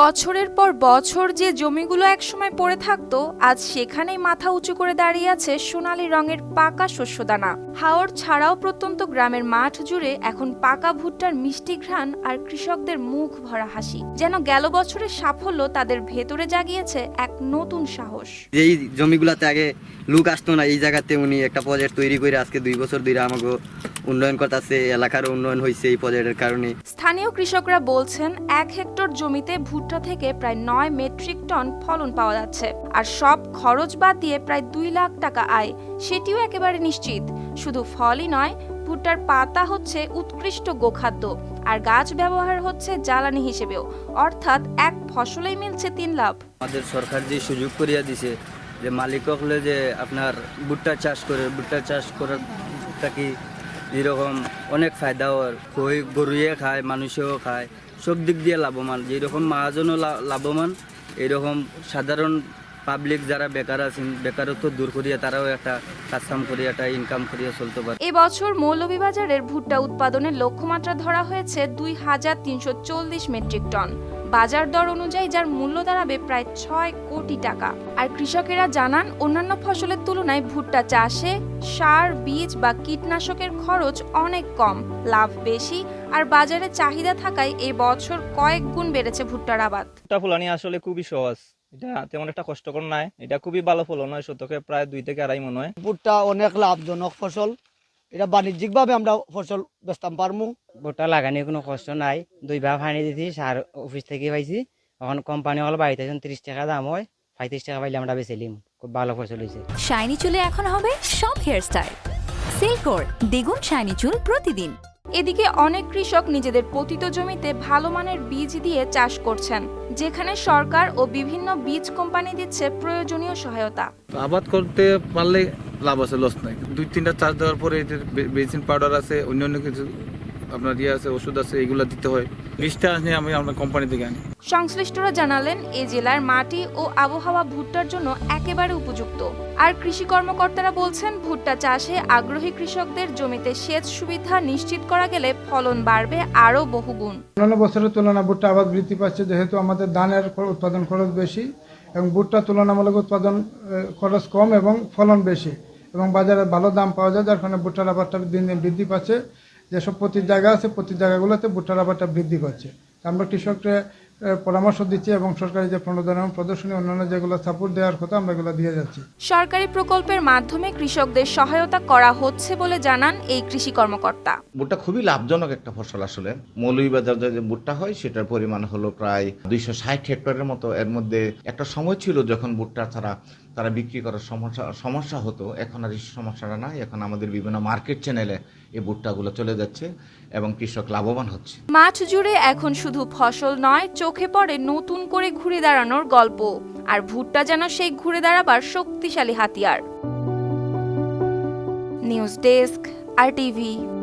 বছরের পর বছর যে জমিগুলো একসময় পড়ে থাকতো, আজ সেখানেই মাথা উঁচু করে দাঁড়িয়ে আছে সোনালী রঙের পাকা শস্যদানা। হাওর ছাড়াও প্রত্যন্ত গ্রামের মাঠ জুড়ে এখন পাকা ভুট্টার মিষ্টি ঘ্রাণ আর কৃষকদের মুখ ভরা হাসি। যেন গেল বছরের সাফল্য তাদের ভেতরে জাগিয়েছে এক নতুন সাহস। এই জমিগুলাতে আগে লোক আসতো না এই জায়গাতে উনি একটা প্রজেক্ট তৈরি করে আজকে দুই বছর ধরে আমাকে উন্নয়ন করতেছে এলাকারও উন্নয়ন হয়েছে এই প্রজেক্টের কারণে। স্থানীয় কৃষকরা বলছেন এক হেক্টর জমিতে ভুট্টা থেকে প্রায় নয় মেট্রিক টন ফলন পাওয়া যাচ্ছে আর সব খরচ বাদ দিয়ে প্রায় দুই লাখ টাকা আয়। সেটিও একেবারে নিশ্চিত। শুধু ফলই নয় ভুট্টার পাতা হচ্ছে উৎকৃষ্ট গোখাদ্য আর গাছ ব্যবহার হচ্ছে জ্বালানি হিসেবেও। অর্থাৎ এক ফসলেই মিলছে তিন লাভ। আমাদের সরকার যে সুযোগ করিয়া দিছে যে মালিক হলে যে আপনার ভুট্টা চাষ করে, ভুট্টা চাষ করার থাকি যেরকম অনেক ফায়দা ওর কই গরুয়ে খায়, মানুষেও খায়, সব দিক দিয়ে লাভবান। যেরকম মহাজনও লাভবান, এরকম সাধারণ পাবলিক যারা বেকার আছেন, বেকারত্ব দূর করিয়া তারাও একটা কাজকাম করিয়া, একটা ইনকাম করিয়া চলতে পারে। এবছর মৌলভীবাজারের ভুট্টা উৎপাদনের লক্ষ্যমাত্রা ধরা হয়েছে দুই হাজার তিনশো চল্লিশ মেট্রিক টন। বাজার দর অনুযায়ী যার মূল্য দাঁড়াবে প্রায় ছয় কোটি টাকা। আর কৃষকেরা জানান অন্যান্য ফসলের তুলনায় ভুট্টা চাষে সার বীজ বা কীটনাশকের খরচ অনেক কম লাভ বেশি আর বাজারে চাহিদা থাকায় এ বছর কয়েক গুণ বেড়েছে ভুট্টার আবাদ। ভুট্টা ফলানি আসলে খুবই সহজ। এটা তেমন একটা কষ্টকর নয় এটা খুবই ভালো ফলন হয় শতকে প্রায় দুই থেকে আড়াই মনে হয়। ভুট্টা অনেক লাভজনক ফসল। এটা বাণিজ্যিকভাবে আমরা ফসল বেচতাম পারমু। ভুট্টা লাগানি কোনো কষ্ট নাই। দুই ভাগ পানি দিছি সার অফিস থেকে পাইছি। এখন কোম্পানি হল বাড়িতে এখন ত্রিশ টাকা দাম হয় পঁয়ত্রিশ টাকা পাইলে আমরা বেচেলিম খুব ভালো ফসল হয়েছে শাইনি চুলে এখন হবে সব হেয়ারস্টাইল সিল্কোর দ্বিগুণ শাইনি চুল প্রতিদিন। এদিকে অনেক কৃষক নিজেদের পতিত জমিতে ভালো মানের বীজ দিয়ে চাষ করছেন। যেখানে সরকার ও বিভিন্ন বীজ কোম্পানি দিচ্ছে প্রয়োজনীয় সহায়তা। আবাদ করতে পারলে লাভ আছে লস নাই। দুই তিনটা চাষ দেওয়ার পরে বেসিন পাউডার আছে, অন্যান্য কিছু আপনার ইয়ে আছে ওষুধ আছে এগুলো দিতে হয়। লিস্টটা আছে আমি আমরা কোম্পানি থেকে আনি। সংশ্লিষ্টরা জানালেন এ জেলার মাটি ও আবহাওয়া ভুট্টার জন্য একেবারে উপযুক্ত। আর কৃষি কর্মকর্তারা বলছেন ভুট্টা চাষে আগ্রহী কৃষকদের জমিতে সেচ সুবিধা নিশ্চিত করা গেলে ফলন বাড়বে আরও বহুগুণ। অন্যান্য বছরের তুলনায় ভুট্টা আবাদ বৃদ্ধি পাচ্ছে যেহেতু আমাদের ধানের উৎপাদন খরচ বেশি এবং ভুট্টা তুলনামূলক উৎপাদন খরচ কম এবং ফলন বেশি এবং বাজারে ভালো দাম পাওয়া যায় যার কারণে ভুট্টার আবাদটা দিন দিন বৃদ্ধি পাচ্ছে। যেসব প্রতি জায়গা আছে প্রতি জায়গাগুলোতে ভুট্টার আবাদটা বৃদ্ধি করছে। আমরা কৃষককে পরামর্শ দিচ্ছি এবং সরকারি যে প্রণোদন এবং প্রদর্শনী অন্যান্য যেগুলো সাপোর্ট দেওয়ার কথা আমরা এগুলো দিয়ে যাচ্ছি। সরকারি প্রকল্পের মাধ্যমে কৃষকদের সহায়তা করা হচ্ছে বলে জানান এই কৃষি কর্মকর্তা। ভুট্টা খুবই লাভজনক একটা ফসল আসলে। মৌলভীবাজার যে ভুট্টা হয় সেটার পরিমাণ হলো প্রায় দুইশো ষাট হেক্টরের মতো। এর মধ্যে একটা সময় ছিল যখন ভুট্টা ছাড়া তারা বিক্রি করার সমস্যা সমস্যা হতো। এখন আর এই সমস্যাটা নাই। এখন আমাদের বিভিন্ন মার্কেট চ্যানেলে এই ভুট্টাগুলো চলে যাচ্ছে এবং কৃষক লাভবান হচ্ছে। মাঠ জুড়ে এখন শুধু ফসল নয়, চোখে পড়ে নতুন করে ঘুরে দাঁড়ানোর গল্প। আর ভুট্টা যেন সেই ঘুরে দাঁড়াবার শক্তিশালী হাতিয়ার। News desk, R TV.